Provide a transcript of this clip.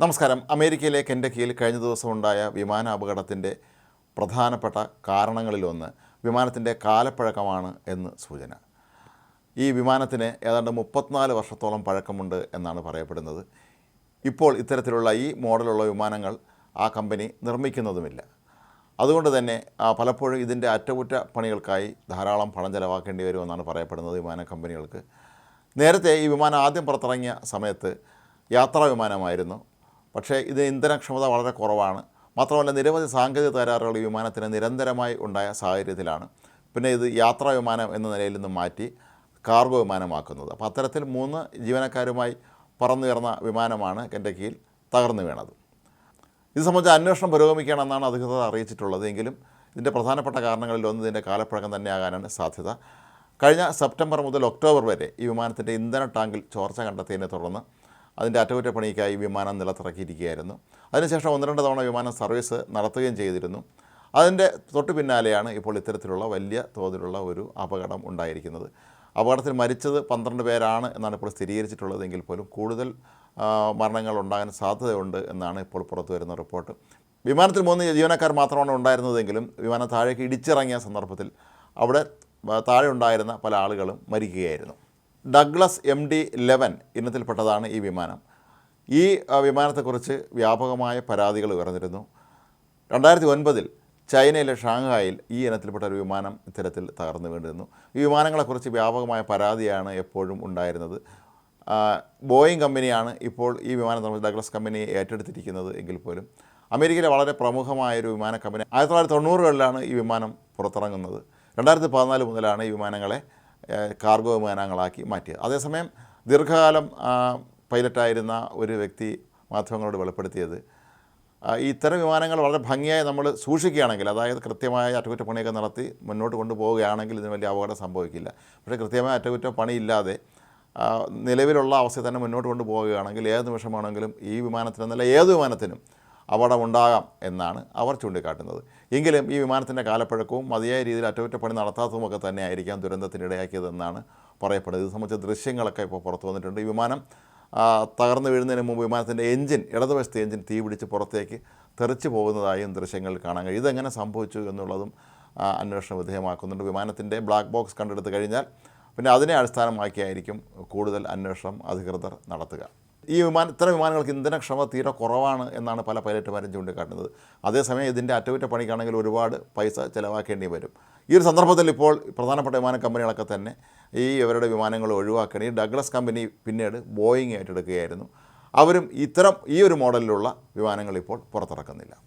നമസ്കാരം. അമേരിക്കയിലെ കെൻഡക്കിയിൽ കഴിഞ്ഞ ദിവസം ഉണ്ടായ വിമാന അപകടത്തിന്റെ പ്രധാനപ്പെട്ട കാരണങ്ങളിലൊന്ന് വിമാനത്തിന്റെ കാലപ്പഴക്കമാണ് എന്ന് സൂചന. ഈ വിമാനത്തിന് ഏതാണ്ട് മുപ്പത്തിനാല് വർഷത്തോളം പഴക്കമുണ്ട് എന്നാണ് പറയപ്പെടുന്നത്. ഇപ്പോൾ ഇത്തരത്തിലുള്ള ഈ മോഡലുള്ള വിമാനങ്ങൾ ആ കമ്പനി നിർമ്മിക്കുന്നതുമില്ല. അതുകൊണ്ട് തന്നെ പലപ്പോഴും ഇതിന്റെ അറ്റകുറ്റ പണികൾക്കായി ധാരാളം പണം ചെലവാക്കേണ്ടി വരുമെന്നാണ് പറയപ്പെടുന്നത് വിമാന കമ്പനികൾക്ക്. നേരത്തെ ഈ വിമാനം ആദ്യം പുറത്തിറങ്ങിയ സമയത്ത് യാത്രാ വിമാനമായിരുന്നു പക്ഷേ ഇത് ഇന്ധനക്ഷമത വളരെ കുറവാണ്. മാത്രമല്ല നിരവധി സാങ്കേതിക തകരാറുകൾ വിമാനത്തിന് നിരന്തരമായി ഉണ്ടായ സാഹചര്യത്തിലാണ്. പിന്നെ ഇത് യാത്രാ വിമാനം എന്ന നിലയിൽ നിന്ന് മാറ്റി കാർഗോ വിമാനമാക്കുന്നത്. അപ്പോൾ അത്തരത്തിൽ മൂന്ന് ജീവനക്കാരുമായി പറന്നുയർന്ന വിമാനമാണ് കെൻഡക്കിയിൽ തകർന്നു വീണത്. ഇത് സംബന്ധിച്ച് അന്വേഷണം പുരോഗമിക്കണമെന്നാണ് അധികൃതർ അറിയിച്ചിട്ടുള്ളത്. എങ്കിലും ഇതിന്റെ പ്രധാനപ്പെട്ട കാരണങ്ങളിൽ ഒന്ന് ഇതിന്റെ കാലപ്പഴക്കം തന്നെയാകാനാണ് സാധ്യത. കഴിഞ്ഞ സെപ്റ്റംബർ മുതൽ ഒക്ടോബർ വരെ ഈ വിമാനത്തിന്റെ ഇന്ധന ടാങ്കിൽ ചോർച്ച കണ്ടെത്തിയതിനെ തുടർന്ന് അതിന്റെ അറ്റകുറ്റപ്പണിക്കായി വിമാനം നിലത്തിറക്കിയിരിക്കുകയായിരുന്നു. അതിനുശേഷം ഒന്ന് രണ്ട് തവണ വിമാനം സർവീസ് നടത്തുകയും ചെയ്തിരുന്നു. അതിന്റെ തൊട്ടു പിന്നാലെയാണ് ഇപ്പോൾ ഇത്തരത്തിലുള്ള വലിയ തോതിലുള്ള ഒരു അപകടം ഉണ്ടായിരിക്കുന്നത്. അപകടത്തിൽ മരിച്ചത് പന്ത്രണ്ട് പേരാണ് എന്നാണ് ഇപ്പോൾ സ്ഥിരീകരിച്ചിട്ടുള്ളതെങ്കിൽ പോലും കൂടുതൽ മരണങ്ങൾ ഉണ്ടാകാൻ സാധ്യതയുണ്ട് എന്നാണ് ഇപ്പോൾ പുറത്തു വരുന്ന റിപ്പോർട്ട്. വിമാനത്തിൽ മൂന്ന് ജീവനക്കാർ മാത്രമാണ് ഉണ്ടായിരുന്നതെങ്കിലും വിമാനം താഴേക്ക് ഇടിച്ചിറങ്ങിയ സന്ദർഭത്തിൽ അവിടെ താഴെ ഉണ്ടായിരുന്ന പല ആളുകളും മരിക്കുകയായിരുന്നു. ഡഗ്ലസ് എം ഡി ലെവൻ ഇനത്തിൽപ്പെട്ടതാണ് ഈ വിമാനം. ഈ വിമാനത്തെക്കുറിച്ച് വ്യാപകമായ പരാതികൾ ഉയർന്നിരുന്നു. രണ്ടായിരത്തി ഒൻപതിൽ ചൈനയിലെ ഷാങ്ഹായിൽ ഈ ഇനത്തിൽപ്പെട്ട ഒരു വിമാനം ഇത്തരത്തിൽ തകർന്നു വീണ്ടിരുന്നു ഈ വിമാനങ്ങളെക്കുറിച്ച് വ്യാപകമായ പരാതിയാണ് എപ്പോഴും ഉണ്ടായിരുന്നത്. ബോയിങ് കമ്പനിയാണ് ഇപ്പോൾ ഈ വിമാനം നിർമ്മിച്ച ഡഗ്ലസ് കമ്പനി ഏറ്റെടുത്തിരിക്കുന്നത് എങ്കിൽ പോലും. അമേരിക്കയിലെ വളരെ പ്രമുഖമായൊരു വിമാന കമ്പനി ആയിരത്തി തൊള്ളായിരത്തി തൊണ്ണൂറുകളിലാണ് ഈ വിമാനം പുറത്തിറങ്ങുന്നത്. രണ്ടായിരത്തി പതിനാല് മുതലാണ് ഈ വിമാനങ്ങളെ കാർഗോ വിമാനങ്ങളാക്കി മാറ്റിയത്. അതേസമയം ദീർഘകാലം പൈലറ്റായിരുന്ന ഒരു വ്യക്തി മാധ്യമങ്ങളോട് വെളിപ്പെടുത്തിയത് ഇത്തരം വിമാനങ്ങൾ വളരെ ഭംഗിയായി നമ്മൾ സൂക്ഷിക്കുകയാണെങ്കിൽ അതായത് കൃത്യമായ അറ്റകുറ്റപ്പണിയൊക്കെ നടത്തി മുന്നോട്ട് കൊണ്ടുപോവുകയാണെങ്കിൽ ഇതിന് വലിയ അപകടം സംഭവിക്കില്ല. പക്ഷേ കൃത്യമായ അറ്റകുറ്റപ്പണിയില്ലാതെ നിലവിലുള്ള അവസ്ഥയിൽ തന്നെ മുന്നോട്ട് കൊണ്ടുപോവുകയാണെങ്കിൽ ഏത് നിമിഷമാണെങ്കിലും ഈ വിമാനത്തിനെന്നല്ല ഏത് വിമാനത്തിനും അപകടമുണ്ടാകാം എന്നാണ് അവർ ചൂണ്ടിക്കാട്ടുന്നത്. എങ്കിലും ഈ വിമാനത്തിന്റെ കാലപ്പഴക്കവും മതിയായ രീതിയിൽ അറ്റകുറ്റപ്പണി നടത്താത്തതുമൊക്കെ തന്നെ ആയിരിക്കാം ദുരന്തത്തിന് ഇടയാക്കിയതെന്നാണ് പറയപ്പെടുന്നത്. ഇത് സംബന്ധിച്ച ദൃശ്യങ്ങളൊക്കെ ഇപ്പോൾ പുറത്തു വന്നിട്ടുണ്ട്. ഈ വിമാനം തകർന്നു വീഴുന്നതിന് മുമ്പ് വിമാനത്തിന്റെ എഞ്ചിൻ ഇടതുവശത്തെ എഞ്ചിൻ തീ പിടിച്ച് പുറത്തേക്ക് തെറിച്ചു പോകുന്നതായും ദൃശ്യങ്ങൾ കാണാൻ കഴിയും. ഇതെങ്ങനെ സംഭവിച്ചു എന്നുള്ളതും അന്വേഷണ വിധേയമാക്കുന്നുണ്ട്. വിമാനത്തിന്റെ ബ്ലാക്ക് ബോക്സ് കണ്ടെടുത്ത് കഴിഞ്ഞാൽ പിന്നെ അതിനെ അടിസ്ഥാനമാക്കിയായിരിക്കും കൂടുതൽ അന്വേഷണം അധികൃതർ നടത്തുക. ഈ വിമാന ഇത്തരം വിമാനങ്ങൾക്ക് ഇന്ധനക്ഷമ തീരെ കുറവാണ് എന്നാണ് പല പൈലറ്റുമാരും ചൂണ്ടിക്കാട്ടുന്നത്. അതേസമയം ഇതിന്റെ അറ്റകുറ്റപ്പണിക്കാണെങ്കിൽ ഒരുപാട് പൈസ ചിലവാക്കേണ്ടി വരും. ഈ ഒരു സന്ദർഭത്തിൽ ഇപ്പോൾ പ്രധാനപ്പെട്ട വിമാന കമ്പനികളൊക്കെ തന്നെ ഈ ഇവരുടെ വിമാനങ്ങൾ ഒഴിവാക്കണം. ഈ ഡഗ്ലസ് കമ്പനി പിന്നീട് ബോയിങ് ഏറ്റെടുക്കുകയായിരുന്നു. അവരും ഇത്തരം ഈ ഒരു മോഡലിലുള്ള വിമാനങ്ങൾ ഇപ്പോൾ പുറത്തിറക്കുന്നില്ല.